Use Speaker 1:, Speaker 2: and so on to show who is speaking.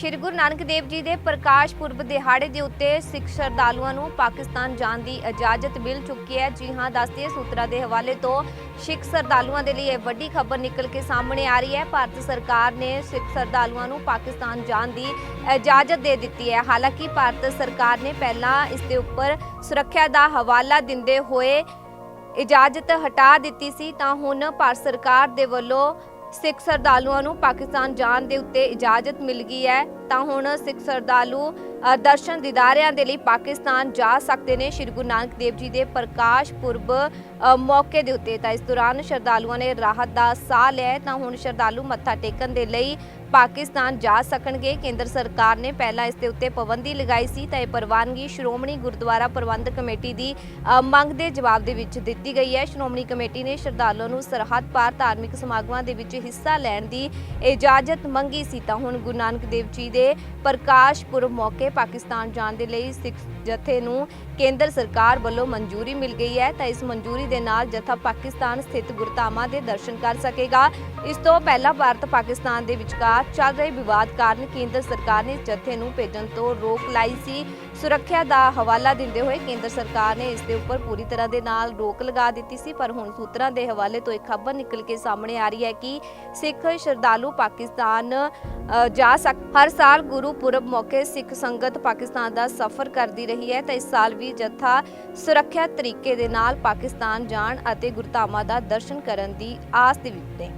Speaker 1: ਸ਼੍ਰੀ ਗੁਰੂ ਨਾਨਕ ਦੇਵ ਜੀ ਦੇ ਪ੍ਰਕਾਸ਼ ਪੁਰਬ ਦਿਹਾੜੇ ਦੇ ਉੱਤੇ ਸਿੱਖ ਸ਼ਰਧਾਲੂਆਂ ਨੂੰ ਪਾਕਿਸਤਾਨ ਜਾਣ ਦੀ ਇਜਾਜ਼ਤ ਮਿਲ ਚੁੱਕੀ ਹੈ। ਜੀ ਹਾਂ, ਦੱਸਦੇ ਸੂਤਰਾਂ ਦੇ ਹਵਾਲੇ ਤੋਂ ਸਿੱਖ ਸ਼ਰਧਾਲੂਆਂ ਦੇ ਲਈ ਇਹ ਵੱਡੀ ਖਬਰ ਨਿਕਲ ਕੇ ਸਾਹਮਣੇ ਆ ਰਹੀ ਹੈ। ਭਾਰਤ ਸਰਕਾਰ ਨੇ ਸਿੱਖ ਸ਼ਰਧਾਲੂਆਂ ਨੂੰ ਪਾਕਿਸਤਾਨ ਜਾਣ ਦੀ ਇਜਾਜ਼ਤ ਦੇ ਦਿੱਤੀ ਹੈ। ਹਾਲਾਂਕਿ ਭਾਰਤ ਸਰਕਾਰ ਨੇ ਪਹਿਲਾਂ ਇਸ ਦੇ ਉੱਪਰ ਸੁਰੱਖਿਆ ਦਾ ਹਵਾਲਾ ਦਿੰਦੇ ਹੋਏ ਇਜਾਜ਼ਤ ਹਟਾ ਦਿੱਤੀ ਸੀ, ਤਾਂ ਹੁਣ ਭਾਰਤ ਸਰਕਾਰ ਦੇ ਵੱਲੋਂ ਸਿੱਖ ਸ਼ਰਧਾਲੂਆਂ ਨੂੰ ਪਾਕਿਸਤਾਨ ਜਾਣ ਦੇ ਉੱਤੇ ਇਜਾਜ਼ਤ ਮਿਲ ਗਈ ਹੈ, ਤਾਂ ਹੁਣ ਸਿੱਖ ਸ਼ਰਧਾਲੂ ਦਰਸ਼ਨ ਦੀਦਾਰਿਆਂ ਦੇ ਲਈ ਪਾਕਿਸਤਾਨ ਜਾ ਸਕਦੇ ਨੇ। ਸ਼੍ਰੀ ਗੁਰੂ ਨਾਨਕ ਦੇਵ ਜੀ ਦੇ ਪ੍ਰਕਾਸ਼ ਪੁਰਬ ਮੌਕੇ ਦੇ ਉੱਤੇ ਤਾਂ ਇਸ ਦੌਰਾਨ ਸ਼ਰਧਾਲੂਆਂ ਨੇ ਰਾਹਤ ਦਾ ਸਾਹ ਲਿਆ ਤਾਂ ਹੁਣ ਸ਼ਰਧਾਲੂ ਮੱਥਾ ਟੇਕਣ ਦੇ ਲਈ ਪਾਕਿਸਤਾਨ ਜਾ ਸਕਣਗੇ। ਕੇਂਦਰ ਸਰਕਾਰ ਨੇ ਪਹਿਲਾਂ ਇਸ ਦੇ ਉੱਤੇ ਪਾਬੰਦੀ ਲਗਾਈ ਸੀ। ਤਾਂ ਇਹ ਪ੍ਰਵਾਨਗੀ ਸ਼੍ਰੋਮਣੀ ਗੁਰਦੁਆਰਾ ਪ੍ਰਬੰਧਕ ਕਮੇਟੀ ਦੀ ਮੰਗ ਦੇ ਜਵਾਬ ਦੇ ਵਿੱਚ ਦਿੱਤੀ ਗਈ ਹੈ। ਸ਼੍ਰੋਮਣੀ ਕਮੇਟੀ ਨੇ ਸ਼ਰਧਾਲੂਆਂ ਨੂੰ ਸਰਹੱਦ ਪਾਰ ਧਾਰਮਿਕ ਸਮਾਗਮਾਂ ਦੇ ਵਿੱਚ ਹਿੱਸਾ ਲੈਣ ਦੀ ਇਜਾਜ਼ਤ ਮੰਗੀ ਸੀ। ਤਾਂ ਹੁਣ ਗੁਰੂ ਨਾਨਕ ਦੇਵ ਜੀ ਦੇ ਪ੍ਰਕਾਸ਼ ਪੁਰਬ ਮੌਕੇ ਪਾਕਿਸਤਾਨ ਜਾਣ ਦੇ ਲਈ ਸਿੱਖ ਜਥੇ ਨੂੰ ਕੇਂਦਰ ਸਰਕਾਰ ਵੱਲੋਂ ਮਨਜ਼ੂਰੀ ਮਿਲ ਗਈ ਹੈ, ਤਾਂ ਇਸ ਮਨਜ਼ੂਰੀ ਦੇ ਨਾਲ ਜਥਾ ਪਾਕਿਸਤਾਨ ਸਥਿਤ ਗੁਰਧਾਮਾਂ ਦੇ ਦਰਸ਼ਨ ਕਰ ਸਕੇਗਾ। ਇਸ ਤੋਂ ਪਹਿਲਾਂ ਭਾਰਤ ਪਾਕਿਸਤਾਨ ਦੇ ਵਿਚਕਾਰ ਚੱਲ ਰਹੇ ਵਿਵਾਦ ਕਾਰਨ ਕੇਂਦਰ ਸਰਕਾਰ ਨੇ ਜਥੇ ਨੂੰ ਭੇਜਣ ਤੋਂ ਰੋਕ ਲਾਈ ਸੀ। ਸੁਰੱਖਿਆ ਦਾ ਹਵਾਲਾ ਦਿੰਦੇ ਹੋਏ ਕੇਂਦਰ ਸਰਕਾਰ ਨੇ ਇਸ ਦੇ ਉੱਪਰ ਪੂਰੀ ਤਰ੍ਹਾਂ ਦੇ ਨਾਲ ਰੋਕ ਲਗਾ ਦਿੱਤੀ ਸੀ, ਪਰ ਹੁਣ ਸੂਤਰਾਂ ਦੇ ਹਵਾਲੇ ਤੋਂ ਇੱਕ ਖਬਰ ਨਿਕਲ ਕੇ ਸਾਹਮਣੇ ਆ ਰਹੀ ਹੈ ਕਿ ਸਿੱਖ ਸ਼ਰਧਾਲੂ ਪਾਕਿਸਤਾਨ ਜਾ ਸਕ, ਹਰ ਸਾਲ ਗੁਰੂ ਪੁਰਬ ਮੌਕੇ ਸਿੱਖ ਸੰਗਤ ਪਾਕਿਸਤਾਨ ਦਾ ਸਫ਼ਰ ਕਰਦੀ ਰਹੀ ਹੈ, ਤਾਂ ਇਸ ਸਾਲ ਵੀ ਜਥਾ ਸੁਰੱਖਿਆ ਤਰੀਕੇ ਦੇ ਨਾਲ ਪਾਕਿਸਤਾਨ ਜਾਣ ਅਤੇ ਗੁਰਧਾਮਾਂ ਦਾ ਦਰਸ਼ਨ ਕਰਨ ਦੀ ਆਸ ਦੇ ਵਿੱਚ ਨੇ।